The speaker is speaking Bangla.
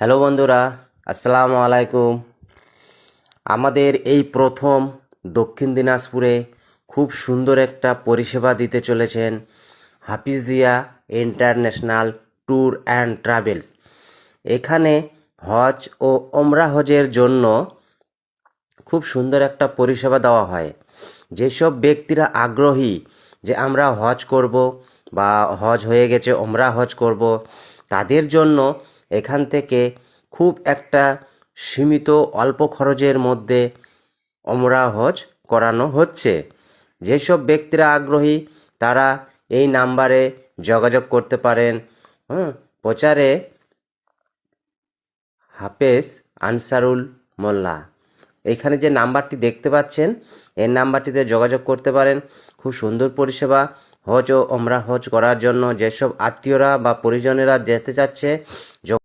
হ্যালো বন্ধুরা, আসসালামু আলাইকুম। আমাদের এই প্রথম দক্ষিণ দিনাজপুরে খুব সুন্দর একটা পরিষেবা দিতে চলেছেন Hafizia international tour and travels. এখানে হজ ও ওমরা হজের জন্য খুব সুন্দর একটা পরিষেবা দেওয়া হয়। যেসব ব্যক্তিরা আগ্রহী যে আমরা হজ করব বা হজ হয়ে গেছে, ওমরা হজ করব, তাদের জন্য এখান থেকে খুব একটা সীমিত অল্প খরচের মধ্যে ওমরা হজ করানো হচ্ছে। যেসব ব্যক্তিরা আগ্রহী, তারা এই নাম্বারে যোগাযোগ করতে পারেন। হুম, প্রচারে হাফেজ আনসারুল মোল্লা। এখানে যে নাম্বারটি দেখতে পাচ্ছেন এই নাম্বারটিতে যোগাযোগ করতে পারেন। খুব সুন্দর পরিষেবা হজ ও ওমরা হজ করার জন্য যেসব আত্মীয়রা বা পরিজনেরা যেতে চাচ্ছে